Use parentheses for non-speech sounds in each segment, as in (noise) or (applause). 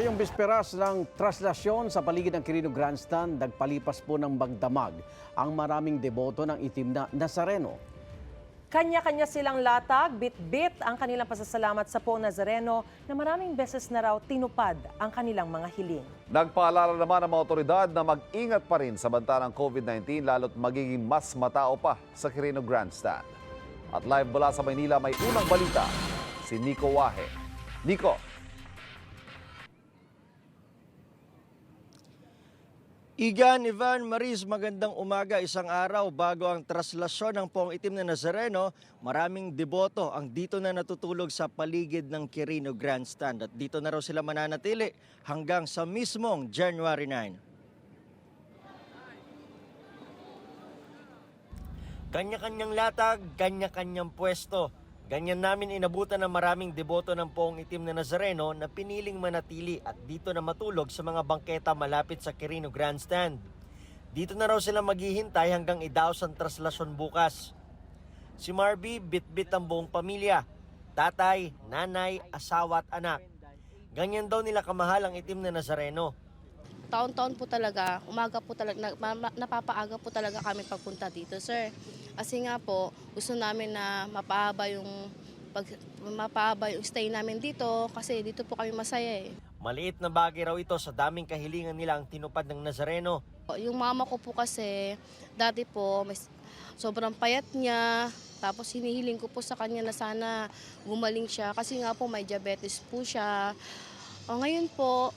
Ngayong bisperas ng traslasyon sa paligid ng Quirino Grandstand, nagpalipas po ng magdamag ang maraming deboto ng itim na Nazareno. Kanya-kanya silang latag, bit-bit ang kanilang pasasalamat sa Poong Nazareno na maraming beses na raw tinupad ang kanilang mga hiling. Nagpaalala naman ang mga otoridad na mag-ingat pa rin sa banta ng COVID-19 lalo't magiging mas matao pa sa Quirino Grandstand. At live mula sa Maynila may unang balita, si Nico Wahe. Nico, Igan, Ivan, Maris, magandang umaga. Isang araw bago ang traslasyon ng Pong Itim na Nazareno, maraming deboto ang dito na natutulog sa paligid ng Quirino Grandstand. At dito na raw sila mananatili hanggang sa mismong January 9. Kanya-kanyang latag, kanya-kanyang pwesto. Ganyan namin inabutan ng maraming deboto ng Poong Itim na Nazareno na piniling manatili at dito na matulog sa mga bangketa malapit sa Quirino Grandstand. Dito na raw sila maghihintay hanggang idaos ang traslasyon bukas. Si Marby, bit-bit ang buong pamilya. Tatay, nanay, asawa at anak. Ganyan daw nila kamahal ang itim na Nazareno. taon-taon po talaga, umaga po talaga, napapaaga po talaga kami pagpunta dito, sir. Kasi nga po, gusto namin na mapahaba yung pag mapahaba yung stay namin dito kasi dito po kami masaya eh. Maliit na bagay raw ito sa daming kahilingan nila ang tinupad ng Nazareno. Yung mama ko po kasi, dati po, may, sobrang payat niya. Tapos hinihiling ko po sa kanya na sana gumaling siya kasi nga po may diabetes po siya. O, ngayon po,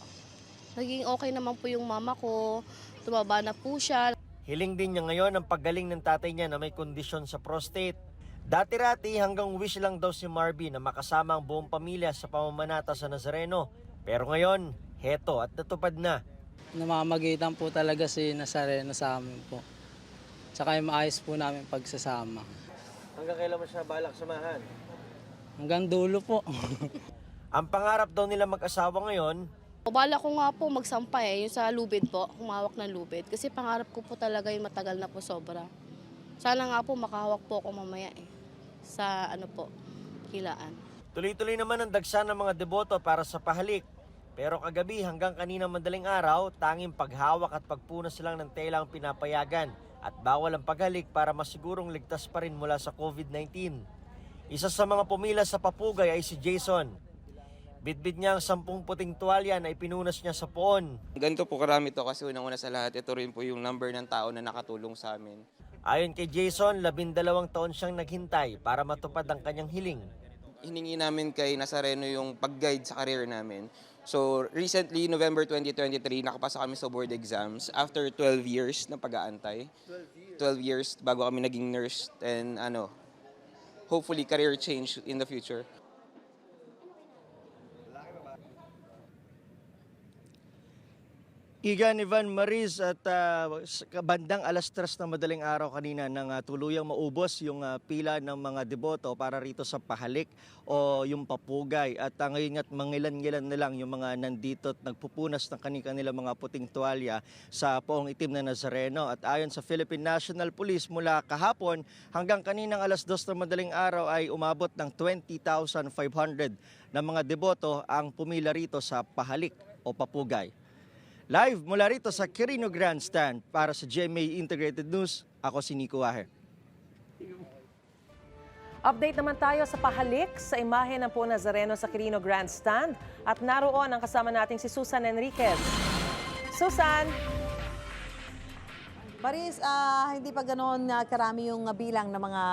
naging okay naman po yung mama ko. Tumaba na po siya. Hiling din niya ngayon ang paggaling ng tatay niya na may kondisyon sa prostate. Dati-rati hanggang wish lang daw si Marby na makasama ang buong pamilya sa pamamanata sa Nazareno. Pero ngayon, heto at natupad na. namamagitan po talaga si Nazareno sa amin po. Tsaka yung maayos po namin pagsasama. Hanggang kailan mo siya balak samahan? Hanggang dulo po. (laughs) Ang pangarap daw nila mag-asawa ngayon, Bala ko nga po magsampay eh, yung sa lubid po, humawak ng lubid. Kasi pangarap ko po talaga yung matagal na po sobra. Sana nga po makahawak po ako mamaya eh. Sa ano po, kilaan. tuloy-tuloy naman ang dagsa ng mga deboto para sa pahalik. Pero kagabi hanggang kanina madaling araw, tanging paghawak at pagpunas lang ng tela ang pinapayagan at bawal ang paghalik para masigurong ligtas pa rin mula sa COVID-19. Isa sa mga pumila sa papugay ay si Jason. Bitbit niya ang sampung puting tuwalya na ipinunas niya sa poon. Ganito po karami to kasi unang-una sa lahat, ito rin po yung number ng tao na nakatulong sa amin. Ayon kay Jason, labindalawang taon siyang naghintay para matupad ang kanyang hiling. Hiningi namin kay Nazareno yung pag-guide sa career namin. So recently, November 2023, nakapasa kami sa board exams after 12 years na pag-aantay. 12 years bago kami naging nurse and ano, hopefully career change in the future. Igan Ivan Maris at s- bandang alas tres ng madaling araw kanina nang ah, tuluyang maubos yung ah, pila ng mga deboto para rito sa pahalik o yung papugay. At uh, ngayon nga't mangilan-ngilan na lang yung mga nandito at nagpupunas ng kanilang mga puting tuwalya sa poong itim na Nazareno. At ayon sa Philippine National Police mula kahapon hanggang kaninang alas dos ng madaling araw ay umabot ng 20,500 na mga deboto ang pumila rito sa pahalik o papugay. Live mula rito sa Quirino Grandstand para sa GMA Integrated News, ako si Nico Waher. Update naman tayo sa pahalik sa imahe ng Poong Nazareno sa Quirino Grandstand at naroon ang kasama nating si Susan Enriquez. Susan! Maris, ah, hindi pa ganoon na karami yung bilang ng mga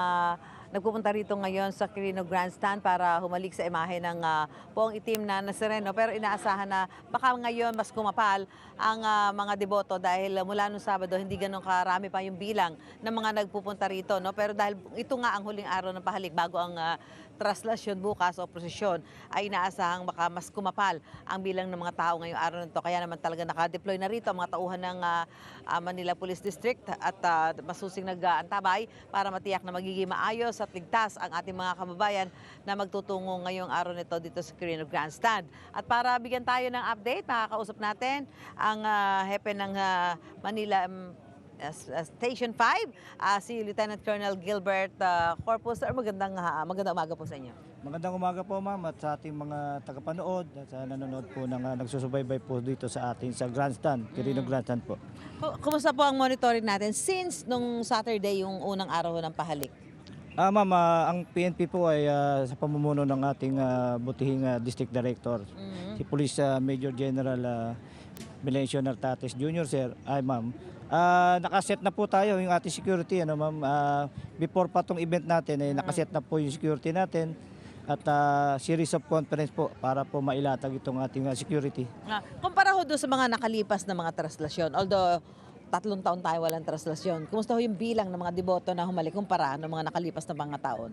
nagpupunta rito ngayon sa Quirino Grandstand para humalik sa imahe ng ah, poong itim na Nazareno. Pero inaasahan na baka ngayon mas kumapal ang ah, mga deboto dahil ah, mula nung Sabado hindi ganoon karami pa yung bilang ng mga nagpupunta rito. No? Pero dahil ito nga ang huling araw ng pahalik bago ang ah, traslasyon bukas o prosesyon ay inaasahang baka mas kumapal ang bilang ng mga tao ngayong araw nito. Kaya naman talaga nakadeploy na rito ang mga tauhan ng ah, Manila Police District at ah, masusing nag-aantabay para matiyak na magiging maayos at ligtas ang ating mga kababayan na magtutungo ngayong araw nito dito sa Quirino Grandstand. At para bigyan tayo ng update, makakausap natin ang ah, hepe ng ah, Manila um, as Station 5, ah, si Lieutenant Colonel Gilbert ah, Corpus. Sir, magandang, ah, magandang umaga po sa inyo. Magandang umaga po ma'am at sa ating mga tagapanood at sa nanonood po ng uh, nagsusubaybay po dito sa ating sa Grandstand, Quirino Grandstand po. Ku- Kumusta po ang monitoring natin since nung Saturday yung unang araw ng pahalik? Ah ma'am, ah, ang PNP po ay ah, sa pamumuno ng ating ah, butihing ah, District Director, si Police ah, Major General uh, Melencio Nartates Jr. sir. Ay ma'am, ah, nakaset na po tayo yung ating security ano ma'am. Ah, before pa tong event natin ay nakaset na po yung security natin at ah, series of conference po para po mailatag itong ating ah, security. Ah, kumpara ho doon sa mga nakalipas na mga traslasyon, although tatlong taon tayo walang traslasyon, kumusta ho yung bilang ng mga deboto na humalik kumpara ng mga nakalipas na mga taon?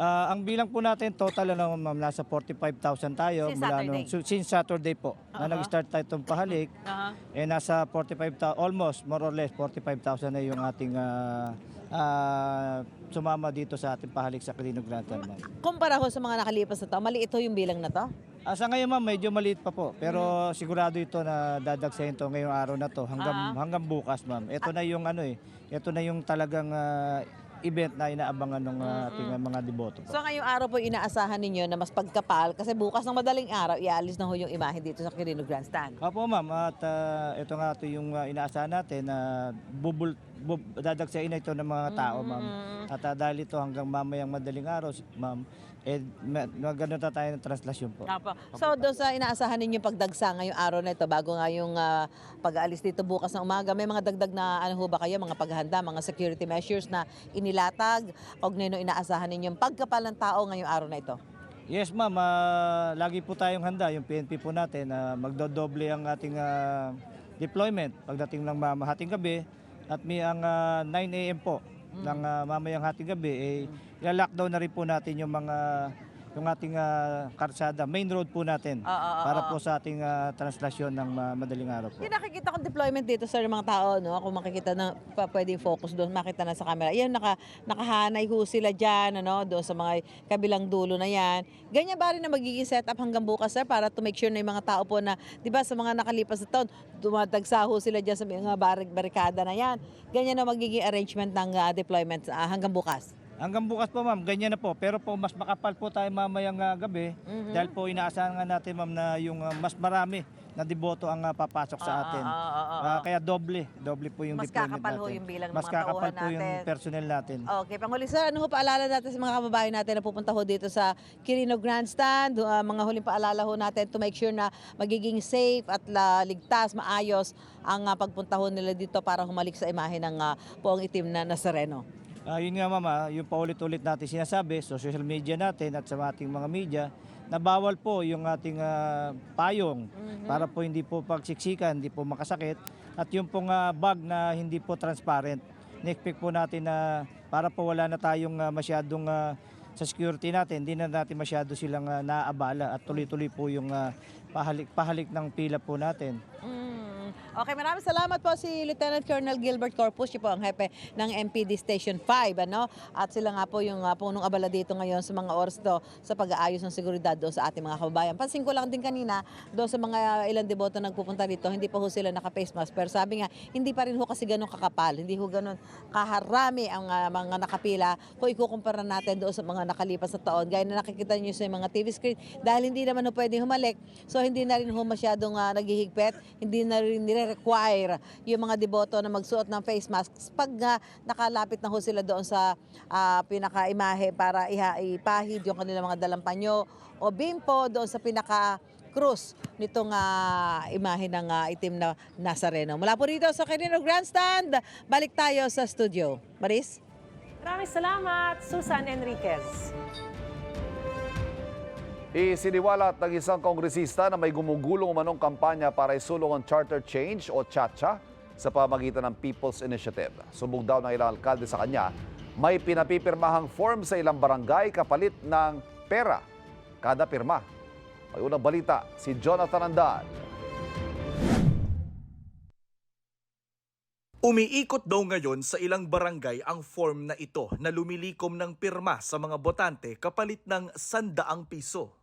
Ah, ang bilang po natin total ano ma'am nasa 45,000 tayo Since mula Saturday? nung since Saturday po na Oo. nag-start tayo itong pahalik (laughs) eh nasa 45,000 almost more or less 45,000 na yung ating ah, ah, sumama dito sa ating pahalik sa Quirino Grantan ma'am. Kumpara ho sa mga nakalipas na taon, mali ito yung bilang na to? Ah, sa ngayon ma'am medyo maliit pa po pero sigurado ito na dadagsahin to ngayong araw na to hanggang Ah. hanggang bukas ma'am. Ito na yung ano eh, ito na yung talagang ah, event na inaabangan ng ah, ating ah, mga deboto. So ngayong araw po inaasahan ninyo na mas pagkapal kasi bukas ng madaling araw ialis na ho yung imahe dito sa Quirino Grandstand. Opo ma'am, at ah, ito nga ito yung ah, inaasahan natin na bubul, bub, dadagsain na ito ng mga tao ma'am. At ah, dahil ito hanggang mamayang madaling araw ma'am, eh ma- magano na tayo ng translasyon po. Apo. So doon sa inaasahan ninyo pagdagsa ngayong araw na ito bago nga yung ah, pag-aalis dito bukas ng umaga, may mga dagdag na ano ho ba kayo, mga paghahanda, mga security measures na inilatag o nino inaasahan ninyong pagkapal ng tao ngayong araw na ito? Yes ma'am, ah, lagi po tayong handa, yung PNP po natin, na magdodoble ang ating ah, deployment pagdating ng mamahating gabi at may ang ah, 9 a.m. po ng ah, mamayang hating gabi, eh, ila-lockdown na rin po natin yung mga yung ating ah, karsada, main road po natin Oo, oo, para oo. po sa ating ah, translasyon ng ah, madaling araw po. Yung nakikita kong deployment dito sa mga tao, no? Kung makikita na pa, pwedeng focus doon, makita na sa camera. Yan, naka, nakahanay ho sila dyan, ano? Doon sa mga kabilang dulo na yan. Ganyan ba rin na magiging setup hanggang bukas, sir? Para to make sure na yung mga tao po na, di ba, sa mga nakalipas na taon, dumadagsa ho sila dyan sa mga barik barikada na yan. Ganyan na magiging arrangement ng ah, deployment ah, hanggang bukas. Hanggang bukas po ma'am, ganyan na po. Pero po mas makapal po tayo mamayang ah, gabi Mhm. dahil po inaasahan nga natin ma'am na yung ah, mas marami na deboto ang ah, papasok sa atin. ah, ah, ah, Ah, ah. kaya doble, doble po yung Mas deployment kakapal ho natin. yung bilang ng Mas mga kakapal po yung natin. personnel natin. Okay, panghuli sir, ano ho paalala natin sa mga kababayan natin na pupunta ho dito sa Quirino Grandstand, uh, mga huling paalala ho natin to make sure na magiging safe at la, ligtas, maayos ang uh, pagpunta ho nila dito para humalik sa imahe ng uh, poong itim na Nazareno. Ah, yun nga mama, yung paulit-ulit natin sinasabi sa social media natin at sa ating mga media na bawal po yung ating ah, payong para po hindi po pagsiksikan, hindi po makasakit at yung pong ah, bag na hindi po transparent. Ni-expect po natin na para po wala na tayong ah, masyadong ah, sa security natin, hindi na natin masyado silang ah, naaabala at tuloy-tuloy po yung ah, pahalik, pahalik ng pila po natin. Mm. Okay, maraming salamat po si Lieutenant Colonel Gilbert Corpus, siya po ang hepe ng MPD Station 5, ano? At sila nga po yung uh, punong abala dito ngayon sa mga oras to sa pag-aayos ng seguridad doon sa ating mga kababayan. Pansin ko lang din kanina doon sa mga ilang deboto nagpupunta dito, hindi pa ho sila naka-face mask. Pero sabi nga, hindi pa rin ho kasi ganun kakapal, hindi ho ganun kaharami ang uh, mga nakapila kung ikukumpara natin doon sa mga nakalipas na taon. Gaya na nakikita niyo sa mga TV screen, dahil hindi naman ho pwedeng humalik, so hindi na rin ho masyadong uh, naghihigpit, hindi na rin nire-require yung mga deboto na magsuot ng face mask pag uh, nakalapit na ho sila doon sa uh, pinaka-imahe para iha, ipahid yung kanilang mga dalampanyo o bimpo doon sa pinaka krus nitong uh, imahe ng uh, itim na Nazareno. Mula po dito sa Quirino Grandstand, balik tayo sa studio. Maris? Maraming salamat, Susan Enriquez. Isiniwalat ng isang kongresista na may gumugulong umanong kampanya para isulong ang charter change o CHACHA sa pamagitan ng People's Initiative. Subog daw ng ilang alkalde sa kanya, may pinapipirmahang form sa ilang barangay kapalit ng pera kada pirma. May unang balita si Jonathan Andan. Umiikot daw ngayon sa ilang barangay ang form na ito na lumilikom ng pirma sa mga botante kapalit ng sandaang piso.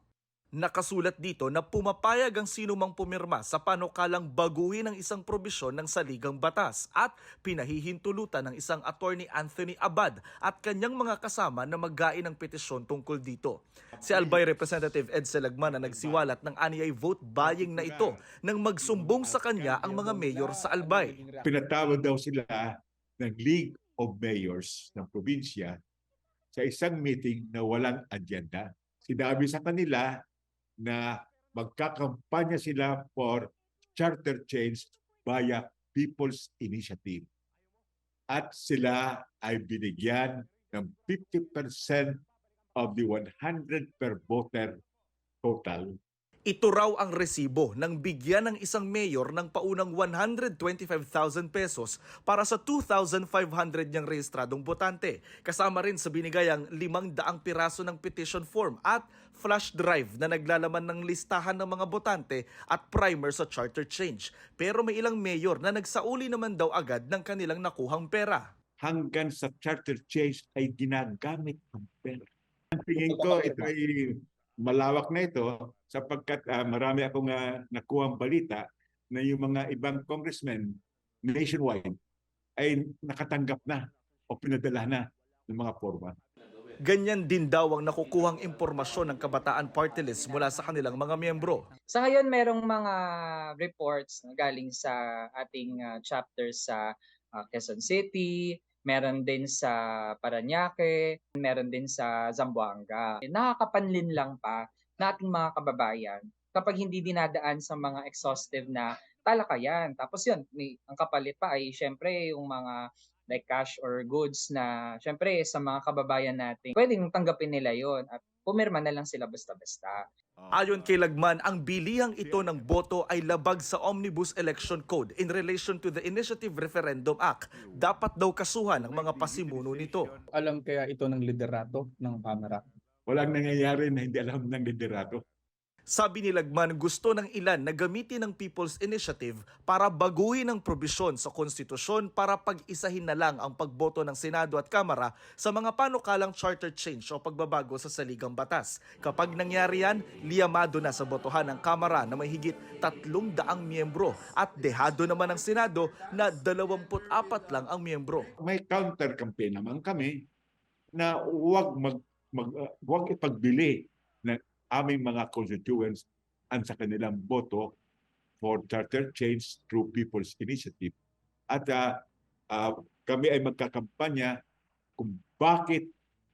Nakasulat dito na pumapayag ang sinumang pumirma sa panukalang baguhin ang isang probisyon ng saligang batas at pinahihintulutan ng isang attorney Anthony Abad at kanyang mga kasama na maggain ng petisyon tungkol dito. Si Albay Representative Ed Selagman na nagsiwalat ng aniyay vote buying na ito nang magsumbong sa kanya ang mga mayor sa Albay. pinatawag daw sila ng League of Mayors ng probinsya sa isang meeting na walang agenda. Sinabi sa kanila na magkakampanya sila for charter change via People's Initiative. At sila ay binigyan ng 50% of the 100 per voter total Ito raw ang resibo ng bigyan ng isang mayor ng paunang 125,000 pesos para sa 2,500 niyang rehistradong botante. Kasama rin sa binigayang 500 piraso ng petition form at flash drive na naglalaman ng listahan ng mga botante at primer sa charter change. Pero may ilang mayor na nagsauli naman daw agad ng kanilang nakuhang pera. hanggang sa charter change ay ginagamit ang pera. Ang tingin ko ito ay malawak na ito sapagkat ah, marami akong uh, nakuhang balita na yung mga ibang congressmen nationwide ay nakatanggap na o pinadala na ng mga forma. Ganyan din daw ang nakukuhang impormasyon ng Kabataan Party List mula sa kanilang mga miyembro. Sa ngayon, merong mga reports na galing sa ating ah, chapter sa ah, Quezon City, meron din sa Paranaque, meron din sa Zamboanga. Nakakapanlin lang pa na ating mga kababayan kapag hindi dinadaan sa mga exhaustive na talakayan. Tapos yun, may, ang kapalit pa ay syempre yung mga like cash or goods na syempre sa mga kababayan natin, pwedeng tanggapin nila yon at pumirma na lang sila basta-basta. Ayon kay Lagman, ang bilihang ito ng boto ay labag sa Omnibus Election Code in relation to the Initiative Referendum Act. Dapat daw kasuhan ang mga pasimuno nito. Alam kaya ito ng liderato ng Kamara? Walang nangyayari na hindi alam ng liderato. Sabi ni Lagman, gusto ng ilan na gamitin ang People's Initiative para baguhin ang probisyon sa konstitusyon para pag-isahin na lang ang pagboto ng Senado at Kamara sa mga panukalang charter change o pagbabago sa saligang batas. Kapag nangyari yan, liyamado na sa botohan ng Kamara na may higit tatlong daang miyembro at dehado naman ng Senado na 24 lang ang miyembro. May counter campaign naman kami na huwag mag, mag uh, huwag ipagbili ng aming mga constituents ang sa kanilang boto for charter change through People's Initiative. At uh, uh, kami ay magkakampanya kung bakit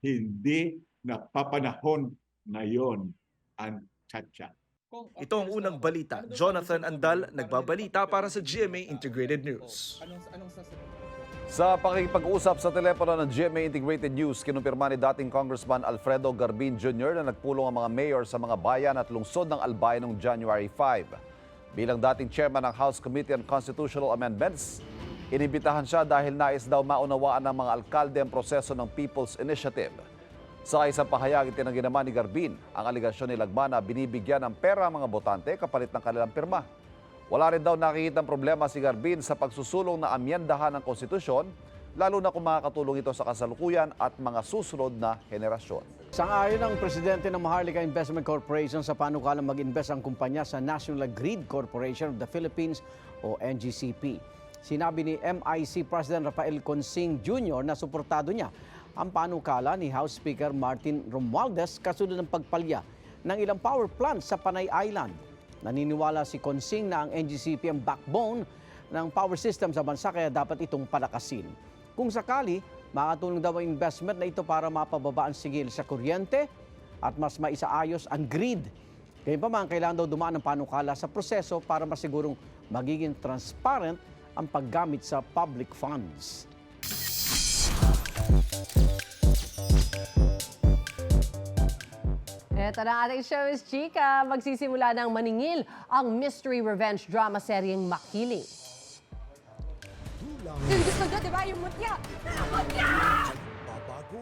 hindi napapanahon ngayon ang chat-chat. Ito ang unang balita. Jonathan Andal, nagbabalita para sa GMA Integrated News. Anong, anong sasabihin? Sa pakikipag-usap sa telepono ng GMA Integrated News, kinumpirma ni dating Congressman Alfredo Garbin Jr. na nagpulong ang mga mayor sa mga bayan at lungsod ng Albay noong January 5. Bilang dating chairman ng House Committee on Constitutional Amendments, inibitahan siya dahil nais daw maunawaan ng mga alkalde ang proseso ng People's Initiative. Sa isang pahayag, itinanggi naman ni Garbin ang aligasyon ni Lagman na binibigyan ng pera ang mga botante kapalit ng kanilang pirma. Wala rin daw nakikitang problema si Garbin sa pagsusulong na amyendahan ng konstitusyon, lalo na kung makakatulong ito sa kasalukuyan at mga susunod na henerasyon. Sangayon ang presidente ng Maharlika Investment Corporation sa panukalang mag-invest ang kumpanya sa National Grid Corporation of the Philippines o NGCP. Sinabi ni MIC President Rafael Consing Jr. na suportado niya ang panukala ni House Speaker Martin Romualdez kasunod ng pagpalya ng ilang power plants sa Panay Island. Naniniwala si Consing na ang NGCP ang backbone ng power system sa bansa kaya dapat itong palakasin. Kung sakali, makatulong daw ang investment na ito para mapababa ang sigil sa kuryente at mas maisaayos ang grid. Gayunpaman, kailangan daw dumaan ng panukala sa proseso para masigurong magiging transparent ang paggamit sa public funds. Ito na ating show is Chika. Magsisimula ng maningil ang mystery revenge drama seryeng Makiling. Yung gusto nyo, di ba? Yung mutya! Mutya!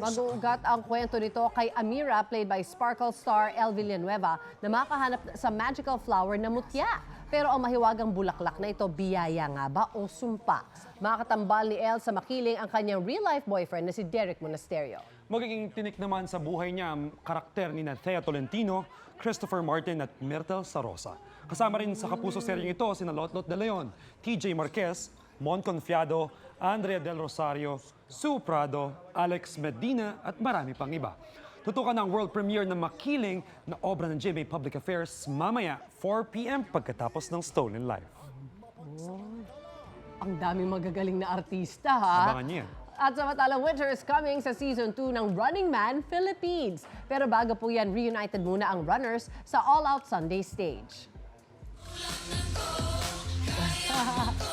Mag-uugat ang kwento nito kay Amira, played by Sparkle star El Villanueva, na makahanap sa magical flower na mutya. Pero ang mahiwagang bulaklak na ito, biyaya nga ba o sumpa? Makakatambal ni El sa makiling ang kanyang real-life boyfriend na si Derek Monasterio. Magiging tinik naman sa buhay niya ang karakter ni na Thea Tolentino, Christopher Martin at Myrtle Sarosa. Kasama rin sa kapuso seryeng ito sina Lotlot de Leon, TJ Marquez, Mon Confiado, Andrea Del Rosario, Sue Prado, Alex Medina at marami pang iba. Tutukan ang world premiere ng makiling na obra ng GMA Public Affairs mamaya 4pm pagkatapos ng Stolen Life. Ang daming magagaling na artista, ha? Abangan niyo yan. At samantalang winter is coming sa season 2 ng Running Man Philippines. Pero bago po yan, reunited muna ang runners sa All Out Sunday stage. (laughs)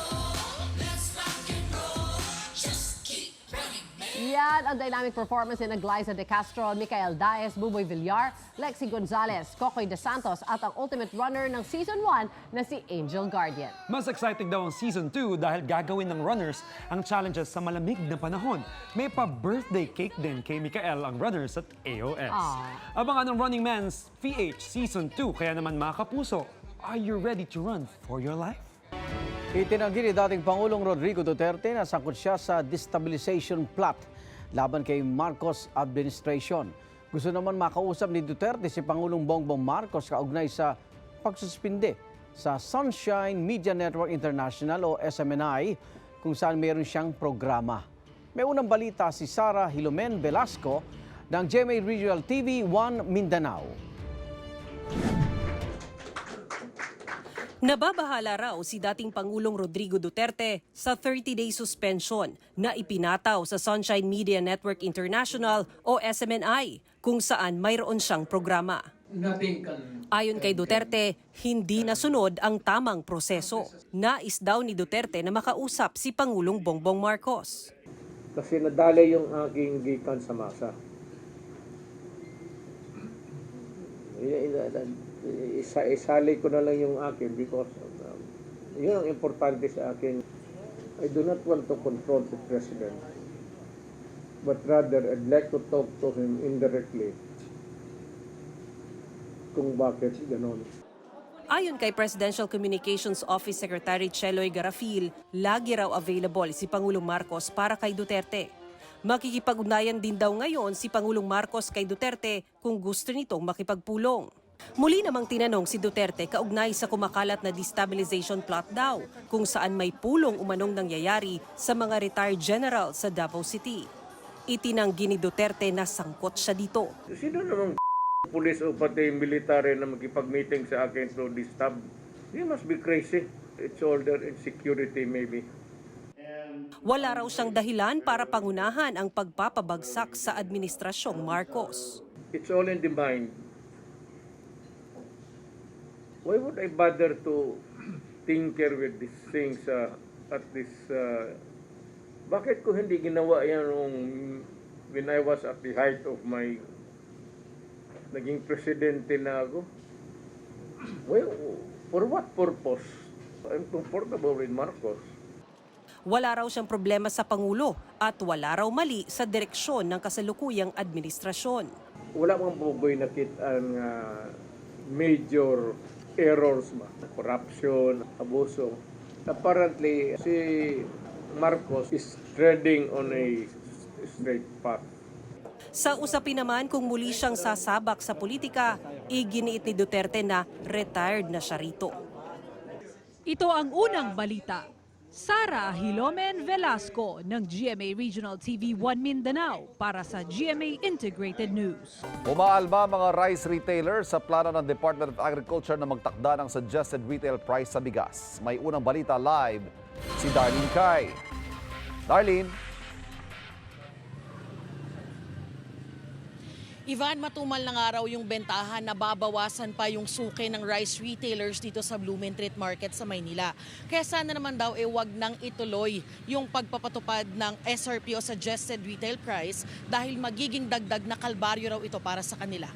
Yan ang dynamic performance ni Glyza De Castro, Michael Daes, Buboy Villar, Lexi Gonzalez, Kokoy De Santos at ang ultimate runner ng Season 1 na si Angel Guardian. Mas exciting daw ang Season 2 dahil gagawin ng runners ang challenges sa malamig na panahon. May pa-birthday cake din kay Mikael ang runners at AOS. Aw. Abangan ng Running Man's PH Season 2. Kaya naman mga kapuso, are you ready to run for your life? Itinanggi ni dating Pangulong Rodrigo Duterte na sangkot siya sa destabilization plot laban kay Marcos administration. Gusto naman makausap ni Duterte si Pangulong Bongbong Marcos kaugnay sa pagsuspinde sa Sunshine Media Network International o SMNI kung saan meron siyang programa. May unang balita si Sara Hilomen Velasco ng GMA Regional TV 1 Mindanao. Nababahala raw si dating Pangulong Rodrigo Duterte sa 30-day suspension na ipinataw sa Sunshine Media Network International o SMNI kung saan mayroon siyang programa. Ayon kay Duterte, hindi nasunod ang tamang proseso. Nais daw ni Duterte na makausap si Pangulong Bongbong Marcos. Kasi nadali yung aking gikan sa masa. Isa, isali ko na lang yung akin because um, yun ang importante sa akin. I do not want to confront the president. But rather, I'd like to talk to him indirectly kung bakit ganon. Ayon kay Presidential Communications Office Secretary Cheloy Garafil, lagi raw available si Pangulong Marcos para kay Duterte. Makikipag-ugnayan din daw ngayon si Pangulong Marcos kay Duterte kung gusto nitong makipagpulong. Muli namang tinanong si Duterte kaugnay sa kumakalat na destabilization plot daw kung saan may pulong umanong nangyayari sa mga retired general sa Davao City. Itinanggi ni Duterte na sangkot siya dito. Sino namang (laughs) pulis o pati military na makipag-meeting sa akin to disturb? You must be crazy. It's order and security maybe. Wala raw siyang dahilan para pangunahan ang pagpapabagsak sa administrasyong Marcos. It's all in the mind. Why would I bother to tinker with these things uh, at this... Uh, bakit ko hindi ginawa yan nung when I was at the height of my naging presidente na ako? Well, for what purpose? I'm comfortable with Marcos. Wala raw siyang problema sa Pangulo at wala raw mali sa direksyon ng kasalukuyang administrasyon. Wala mang bugoy nakita ang uh, major errors ba? Corruption, abuso. Apparently, si Marcos is treading on a straight path. Sa usapin naman kung muli siyang sasabak sa politika, iginiit ni Duterte na retired na siya rito. Ito ang unang balita. Sara Hilomen Velasco ng GMA Regional TV 1 Mindanao para sa GMA Integrated News. Umaalma mga rice retailers sa plano ng Department of Agriculture na magtakda ng suggested retail price sa bigas. May unang balita live si Darlene Kai. Darlene, Ivan, matumal na nga raw yung bentahan na babawasan pa yung suki ng rice retailers dito sa Blumentritt Market sa Maynila. Kaya sana naman daw e wag nang ituloy yung pagpapatupad ng SRP o Suggested Retail Price dahil magiging dagdag na kalbaryo raw ito para sa kanila.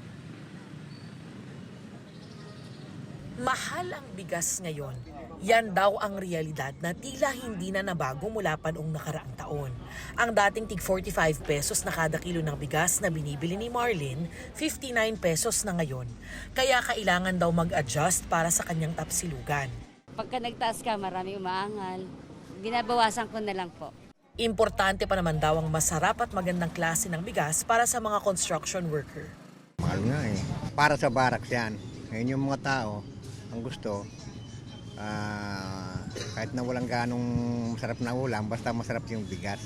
Mahal ang bigas ngayon. Yan daw ang realidad na tila hindi na nabago mula pa noong nakaraang taon. Ang dating tig 45 pesos na kada kilo ng bigas na binibili ni Marlin, 59 pesos na ngayon. Kaya kailangan daw mag-adjust para sa kanyang tapsilugan. Pagka nagtaas ka, marami umaangal. Binabawasan ko na lang po. Importante pa naman daw ang masarap at magandang klase ng bigas para sa mga construction worker. Mahal nga eh. Para sa baraks yan. Ngayon yung mga tao, ang gusto, ah, kahit na walang ganong masarap na ulam, basta masarap yung bigas.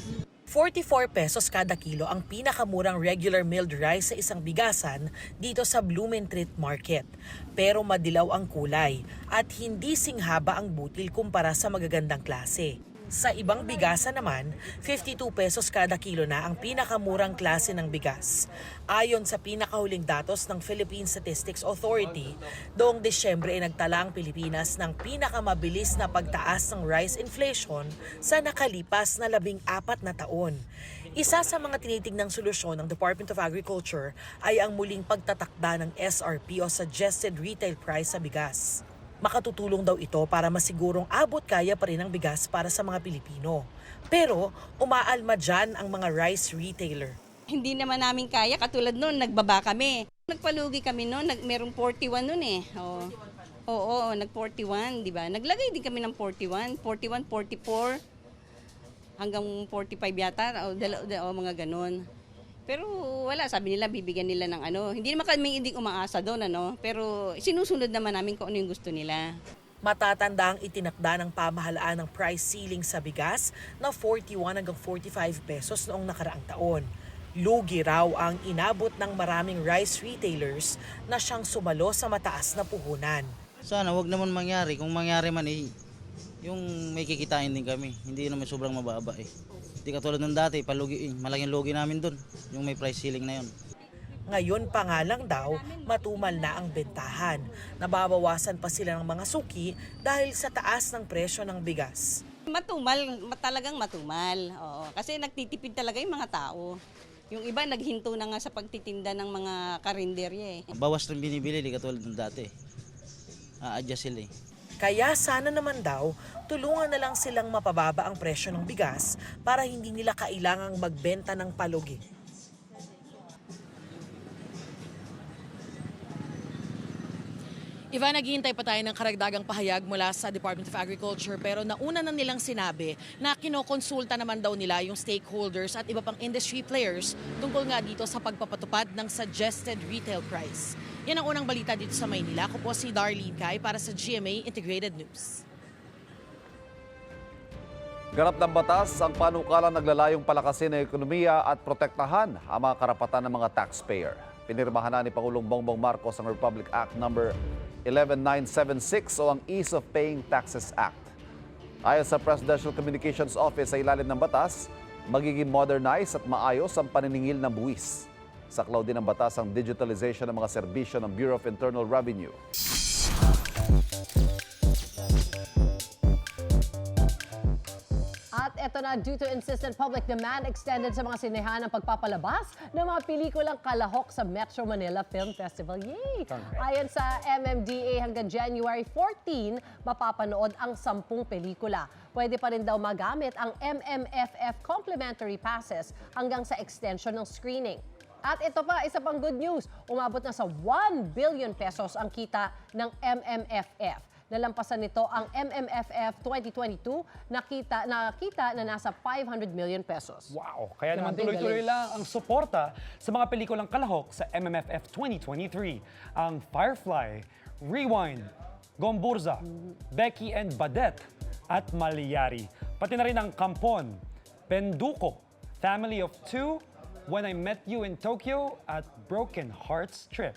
44 pesos kada kilo ang pinakamurang regular milled rice sa isang bigasan dito sa Blumentritt Market. Pero madilaw ang kulay at hindi singhaba ang butil kumpara sa magagandang klase. Sa ibang bigasan naman, 52 pesos kada kilo na ang pinakamurang klase ng bigas. Ayon sa pinakahuling datos ng Philippine Statistics Authority, doong Desyembre ay nagtala ang Pilipinas ng pinakamabilis na pagtaas ng rice inflation sa nakalipas na labing apat na taon. Isa sa mga tinitingnang solusyon ng Department of Agriculture ay ang muling pagtatakda ng SRP o Suggested Retail Price sa bigas. Makatutulong daw ito para masigurong abot kaya pa rin ang bigas para sa mga Pilipino. Pero umaalma dyan ang mga rice retailer. Hindi naman namin kaya, katulad noon, nagbaba kami. Nagpalugi kami noon, nag, merong 41 noon eh. Oo, oo, oo nag-41, di ba? Naglagay din kami ng 41, 41, 44, hanggang 45 yata, o, dala, o mga ganun. Pero wala, sabi nila bibigyan nila ng ano. Hindi naman kami hindi umaasa doon ano, pero sinusunod naman namin kung ano yung gusto nila. Matatanda ang itinakda ng pamahalaan ng price ceiling sa bigas na 41 hanggang 45 pesos noong nakaraang taon. Lugi raw ang inabot ng maraming rice retailers na siyang sumalo sa mataas na puhunan. Sana wag naman mangyari. Kung mangyari man eh, yung may kikitain din kami. Hindi naman sobrang mababa eh. Hindi katulad ng dati, palugi, eh, malaking lugi namin dun. Yung may price ceiling na yun. Ngayon pa nga lang daw, matumal na ang bentahan. Nababawasan pa sila ng mga suki dahil sa taas ng presyo ng bigas. Matumal, ma- talagang matumal. Oo, kasi nagtitipid talaga yung mga tao. Yung iba naghinto na nga sa pagtitinda ng mga karinderya eh. Bawas rin binibili, di katulad ng dati. A-adjust sila eh. Kaya sana naman daw, tulungan na lang silang mapababa ang presyo ng bigas para hindi nila kailangang magbenta ng palugi. Ivan, naghihintay pa tayo ng karagdagang pahayag mula sa Department of Agriculture pero nauna na nilang sinabi na kinokonsulta naman daw nila yung stakeholders at iba pang industry players tungkol nga dito sa pagpapatupad ng suggested retail price. Yan ang unang balita dito sa Maynila. Ako po si Darlene Kai para sa GMA Integrated News. Ganap ng batas ang panukalang naglalayong palakasin ng ekonomiya at protektahan ang mga karapatan ng mga taxpayer. Pinirmahan na ni Pangulong Bongbong Marcos ang Republic Act number 11976 o ang Ease of Paying Taxes Act. Ayon sa Presidential Communications Office sa ilalim ng batas, magiging modernized at maayos ang paniningil ng buwis. Saklaw din ng batas ang digitalization ng mga serbisyo ng Bureau of Internal Revenue. At eto na, due to insistent public demand, extended sa mga sinehan ang pagpapalabas ng mga pelikulang kalahok sa Metro Manila Film Festival. Yay! Ayon sa MMDA, hanggang January 14, mapapanood ang sampung pelikula. Pwede pa rin daw magamit ang MMFF complimentary passes hanggang sa extension ng screening. At ito pa, isa pang good news. Umabot na sa 1 billion pesos ang kita ng MMFF. Nalampasan nito ang MMFF 2022 nakita nakita na nasa 500 million pesos. Wow! Kaya naman Grabe, tuloy-tuloy galing. lang ang suporta sa mga pelikulang kalahok sa MMFF 2023. Ang Firefly, Rewind, Gomburza, Becky and Badet, at Malyari. Pati na rin ang Kampon, Penduko, Family of Two, When I Met You in Tokyo, at Broken Hearts Trip.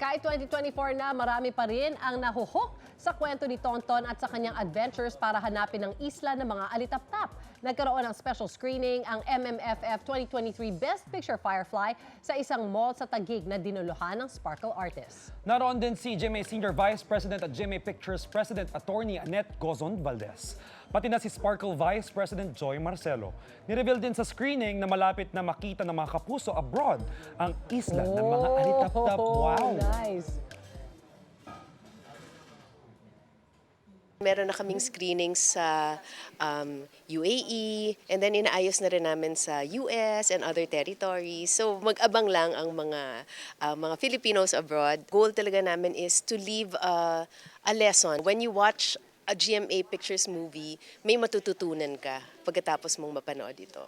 Kahit 2024 na, marami pa rin ang nahuhok sa kwento ni Tonton at sa kanyang adventures para hanapin ang isla ng mga alitap-tap. Nagkaroon ng special screening ang MMFF 2023 Best Picture Firefly sa isang mall sa Taguig na dinuluhan ng Sparkle Artist. Naroon din si GMA Senior Vice President at GMA Pictures President Attorney Annette Gozon Valdez. Pati na si Sparkle Vice President Joy Marcelo. Nireveal din sa screening na malapit na makita ng mga kapuso abroad ang isla ng mga alitap-tap. Oh, (laughs) Wow! Nice. Meron na kaming screenings sa um, UAE and then inaayos na rin namin sa US and other territories. So mag-abang lang ang mga uh, mga Filipinos abroad. Goal talaga namin is to leave a, a lesson. When you watch a GMA Pictures movie, may matututunan ka pagkatapos mong mapanood ito.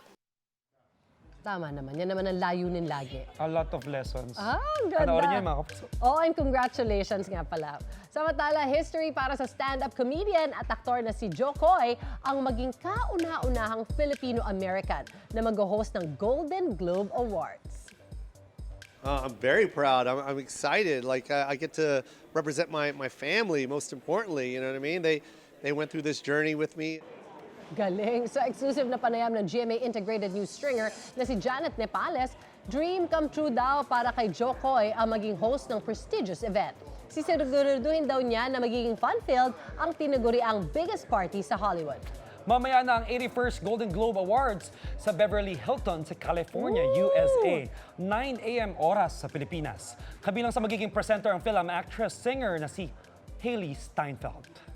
Tama naman. Yan naman ang layunin lagi. A lot of lessons. Ah, ang ganda. Panoorin niyo yun, mga kapuso. Oh, and congratulations nga pala. Samantala, history para sa stand-up comedian at aktor na si Joe Coy ang maging kauna-unahang Filipino-American na mag-host ng Golden Globe Awards. Uh, I'm very proud. I'm, I'm excited. Like I, I get to represent my, my family. Most importantly, you know what I mean. They they went through this journey with me. Galing. Sa exclusive na panayam ng GMA Integrated News Stringer na si Janet Nepales, dream come true daw para kay Joe Coy ang maging host ng prestigious event. Sisiguraduhin daw niya na magiging fun-filled ang tinaguriang biggest party sa Hollywood. Mamaya na ang 81st Golden Globe Awards sa Beverly Hilton sa California, USA. 9 a.m. oras sa Pilipinas. Kabilang sa magiging presenter ang film actress singer na si Hailey Steinfeld.